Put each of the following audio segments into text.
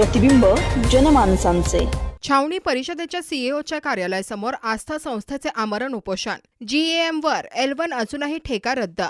प्रतिबिंब जनमानसांचे. छावणी परिषदेच्या सीईओच्या कार्यालयासमोर आस्था संस्थेचे आमरण उपोषण. जीएएम वर एल वन अजूनही ठेका रद्द.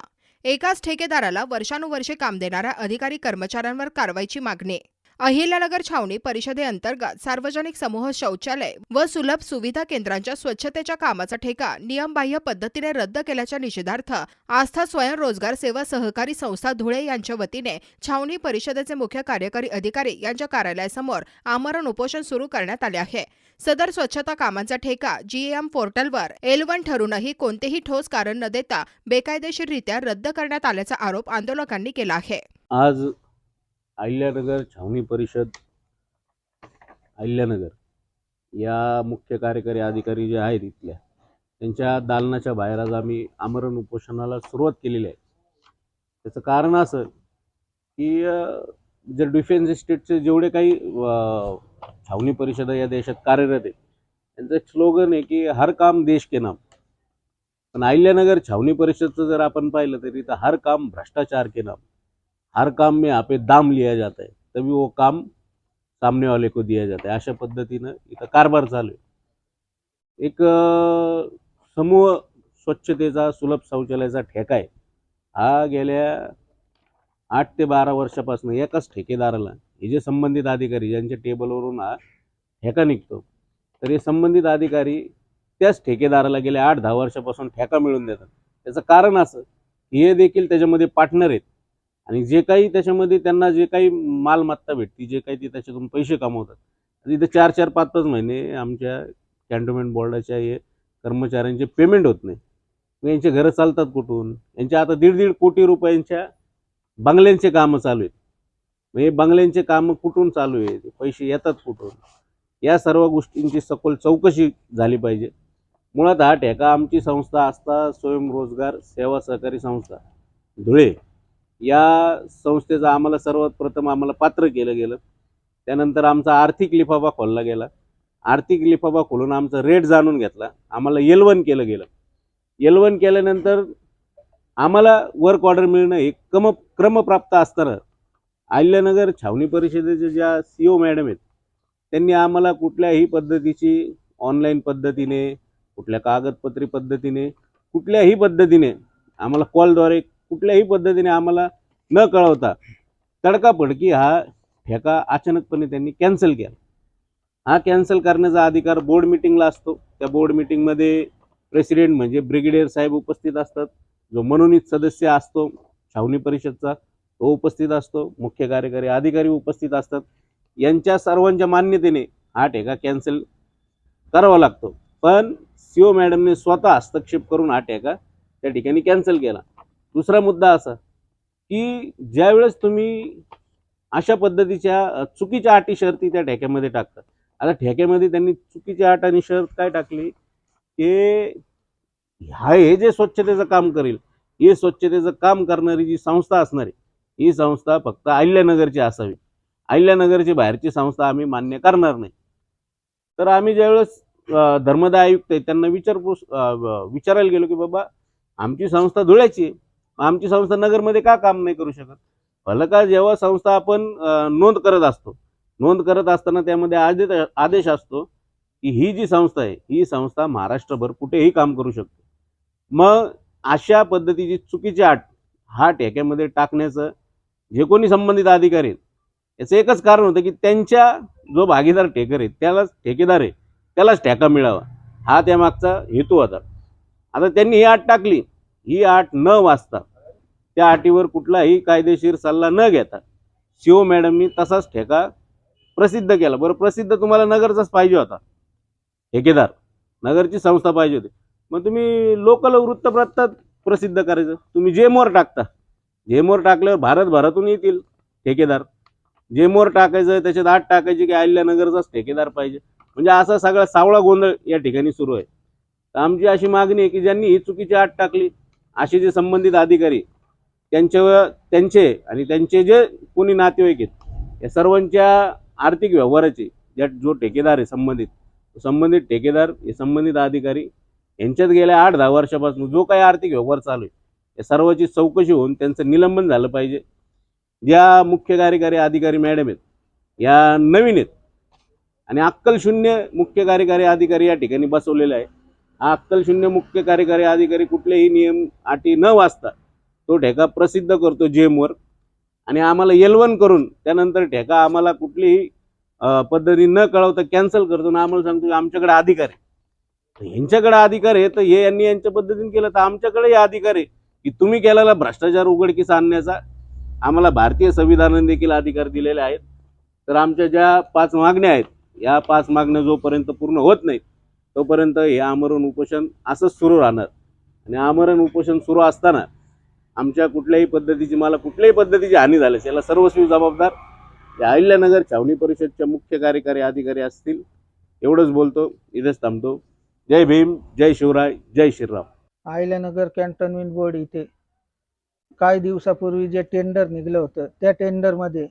एकाच ठेकेदाराला वर्षानुवर्षे काम देणाऱ्या अधिकारी कर्मचाऱ्यांवर कारवाईची मागणी. अहिल्यानगर छावणी परिषदेअंतर्गत सार्वजनिक समूह शौचालय व सुलभ सुविधा केंद्रांच्या स्वच्छतेच्या कामाचा ठेका नियमबाह्य पद्धतीने रद्द केल्याच्या निषेधार्थ आस्था स्वयंरोजगार सेवा सहकारी संस्था धुळे यांच्या वतीने छावणी परिषदेचे मुख्य कार्यकारी अधिकारी यांच्या कार्यालयासमोर आमरण उपोषण सुरू करण्यात आले आहे. सदर स्वच्छता कामांचा ठेका जीएम पोर्टलवर एल वन ठरूनही कोणतेही ठोस कारण न देता बेकायदेशीररित्या रद्द करण्यात आल्याचा आरोप आंदोलकांनी केला आहे. आज अहिल्यानगर छावणी परिषद अहिल्यानगर या मुख्य कार्यकारी अधिकारी जे आहेत इथल्या त्यांच्या दालनाच्या बाहेर आज आम्ही आमरण उपोषणाला सुरुवात केलेली आहे. त्याचं कारण असं की जर डिफेन्स इस्टेटचे जेवढे काही छावणी परिषदा या देशात कार्यरत आहेत त्यांचं एक स्लोगन आहे की हर काम देश के नाम. पण अहिल्यानगर छावणी परिषदचं जर आपण पाहिलं तर इथं हर काम भ्रष्टाचार के नाम. हर काम में यहाँ पे दाम लिया जाता है तभी वो काम सामने वाले को दिया जाता है। अशा पद्धतीनं इथं कारभार चालू आहे. एक समूह स्वच्छतेचा सुलभ शौचालयाचा ठेका आहे. हा गेल्या आठ ते बारा वर्षापासून एकाच ठेकेदाराला हे जे संबंधित अधिकारी ज्यांच्या टेबलवरून हा ठेका निघतो तर हे संबंधित अधिकारी त्याच ठेकेदाराला गेल्या आठ दहा वर्षापासून ठेका मिळून देतात. त्याचं कारण असं हे देखील त्याच्यामध्ये पार्टनर आहेत. आणि जे काही त्याच्यामध्ये त्यांना जे काही मालमत्ता भेटते जे काही ते त्याच्यातून पैसे कमवतात. तर इथं चार चार पाच पाच महिने आमच्या कॅन्टोन्मेंट बोर्डाच्या हे कर्मचाऱ्यांचे पेमेंट होत नाही. मग यांचे घरं चालतात कुठून? यांच्या आता दीड दीड कोटी रुपयांच्या बंगल्यांचे कामं चालू आहेत. मग हे बंगल्यांचे कामं कुठून चालू आहे पैसे येतात कुठून? या सर्व गोष्टींची सखोल चौकशी झाली पाहिजे. मुळात हा ठेका आमची संस्था असता स्वयंरोजगार सेवा सहकारी संस्था धुळे. या संस्थेचं आम्हाला सर्वात प्रथम आम्हाला पात्र केलं गेलं. त्यानंतर आमचा आर्थिक लिफाफा खोलला गेला. आर्थिक लिफाफा खोलून आमचा रेट जाणून घेतला. आम्हाला एल केलं गेलं. येलवन केल्यानंतर आम्हाला वर्क ऑर्डर मिळणं हे कम क्रमप्राप्त असताना आल्यानगर छावणी परिषदेच्या ज्या सी ओ मॅडम आहेत त्यांनी आम्हाला कुठल्याही पद्धतीची ऑनलाईन पद्धतीने कुठल्या कागदपत्री पद्धतीने कुठल्याही पद्धतीने आम्हाला कॉलद्वारे कुठल्याही पद्धतीने आम्हाला न कळवता तडकाफडकी हा ठेका अचानकपणे त्यांनी कॅन्सल केला. हा कॅन्सल करण्याचा अधिकार बोर्ड मिटिंगला असतो. त्या बोर्ड मिटिंगमध्ये प्रेसिडेंट म्हणजे ब्रिगेडियर साहेब उपस्थित असतात. जो मनोनीत सदस्य असतो छावणी परिषदचा तो उपस्थित असतो. मुख्य कार्यकारी अधिकारी उपस्थित असतात. यांच्या सर्वांच्या मान्यतेने हा ठेका कॅन्सल करावा लागतो. पण सी ओ मॅडमने स्वतः हस्तक्षेप करून हा ठेका त्या ठिकाणी कॅन्सल केला. दुसरा मुद्दा असा की ज्यावेळेस तुम्ही अशा पद्धतीच्या चुकीच्या अटी शर्ती त्या ठेक्यामध्ये टाकतात. आता ठेक्यामध्ये त्यांनी चुकीची अट आणि शर्त काय टाकली? की हा हे जे स्वच्छतेचं काम करेल हे स्वच्छतेचं काम करणारी जी संस्था असणारी ही संस्था फक्त अहिल्यानगरची असावी. अहिल्यानगरची बाहेरची संस्था आम्ही मान्य करणार नाही. तर आम्ही ज्यावेळेस धर्मदाय आयुक्त आहे त्यांना विचारपूस विचारायला गेलो की बाबा आमची संस्था धुळ्याची आहे. आमची संस्था नगरमध्ये का काम नाही करू शकत? फलका जेव्हा संस्था आपण नोंद करत असतो. नोंद करत असताना त्यामध्ये आदेश आदेश असतो की ही जी संस्था आहे ही संस्था महाराष्ट्रभर कुठेही काम करू शकते. मग अशा पद्धतीची चुकीची आट हा ठेक्यामध्ये टाकण्याचं जे कोणी संबंधित अधिकारी आहेत याचं एकच कारण होतं की त्यांच्या जो भागीदार ठेकर आहे त्यालाच ठेकेदार आहे त्यालाच ठेका मिळावा. हा त्यामागचा हेतू होता. आता त्यांनी ही आट टाकली. ही आट न वाचता त्या अटीवर कुठलाही कायदेशीर सल्ला न घेता शिव मॅडमनी तसाच ठेका प्रसिद्ध केला. बरं प्रसिद्ध तुम्हाला नगरचाच पाहिजे होता. ठेकेदार. नगरची संस्था पाहिजे होती. मग तुम्ही लोकल वृत्तपत्रात प्रसिद्ध करायचं. तुम्ही जेमोर टाकता. जेमोर टाकल्यावर भारतभरातून येतील ठेकेदार. जेमोर टाकायचं त्याच्यात आठ टाकायची की अहिल्यानगरचाच ठेकेदार पाहिजे. म्हणजे असा सगळा सावळा गोंधळ या ठिकाणी सुरू आहे. तर आमची अशी मागणी आहे की ज्यांनी ही चुकीची आठ टाकली असे जे संबंधित अधिकारी त्यांच्या त्यांचे आणि त्यांचे जे कोणी नातेवाईक आहेत या सर्वांच्या आर्थिक व्यवहाराचे ज्या जो ठेकेदार आहे संबंधित संबंधित ठेकेदार हे संबंधित अधिकारी यांच्यात गेल्या आठ दहा वर्षापासून जो काही आर्थिक व्यवहार चालू आहे या सर्वाची चौकशी होऊन त्यांचं निलंबन झालं पाहिजे. ज्या मुख्य कार्यकारी अधिकारी मॅडम आहेत या नवीन आहेत आणि अक्कलशून्य मुख्य कार्यकारी अधिकारी या ठिकाणी बसवलेला आहे. हा अक्कलशून्य मुख्य कार्यकारी अधिकारी कुठलेही नियम अटी न वाचता तो ठेका प्रसिद्ध करतो जेमवर. आणि आम्हाला येलवन करून त्यानंतर ठेका आम्हाला कुठलीही पद्धती न कळवता कॅन्सल करतो आणि आम्हाला सांगतो की आमच्याकडे अधिकार आहे. यांच्याकडे ह्यांच्याकडे अधिकार आहे तर हे यांनी यांच्या पद्धतीने केलं तर आमच्याकडे अधिकार आहे की तुम्ही केलेला भ्रष्टाचार उघडकीस आणण्याचा आम्हाला भारतीय संविधानाने देखील अधिकार दिलेले आहेत. तर आमच्या ज्या पाच मागण्या आहेत या पाच मागण्या जोपर्यंत पूर्ण होत नाहीत तोपर्यंत हे आमरण उपोषण असंच सुरू राहणार. आणि आमरण उपोषण सुरू असताना आमच्या कुठल्याही पद्धतीची मला कुठल्याही पद्धतीची हानी झाल्यास याला सर्वस्वी जबाबदार या अहिल्यानगर छावणी परिषदच्या मुख्य कार्यकारी अधिकारी असतील. एवढंच बोलतो इथेच थांबतो. जय भीम जय शिवराय जय श्रीराम. अहिल्यानगर कॅन्टोन्मेंट बोर्ड इथे काही दिवसापूर्वी जे टेंडर निघलं होतं त्या टेंडरमध्ये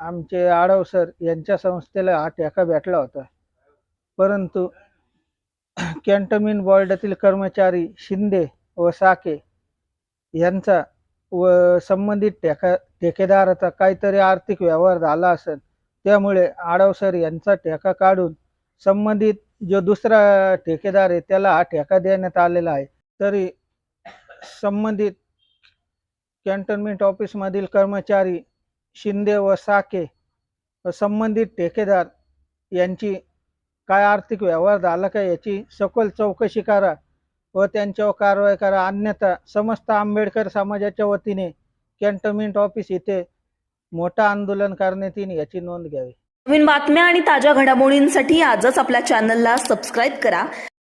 आमचे आडव सर यांच्या संस्थेला हा ठेका भेटला होता. परंतु कॅन्टोन्मेंट बोर्डातील कर्मचारी शिंदे व साके यांचा व संबंधित ठेका ठेकेदाराचा काहीतरी आर्थिक व्यवहार झाला असेल त्यामुळे आडव सर यांचा ठेका काढून संबंधित जो दुसरा ठेकेदार आहे त्याला हा ठेका देण्यात आलेला आहे. तरी संबंधित कॅन्टोन्मेंट ऑफिसमधील कर्मचारी शिंदे व साके व संबंधित ठेकेदार यांची काय आर्थिक व्यवहार झाला का याची सखोल चौकशी करा. व त्यांच्यावर कारवाई करा. अन्यथा समस्त आंबेडकर समाजाच्या वतीने कॅन्टोन्मेंट ऑफिस इथे मोठं आंदोलन करण्यात येईल याची नोंद घ्यावी. नवीन बातम्या आणि ताज्या घडामोडींसाठी आजच आपल्या चॅनलला सबस्क्राईब करा.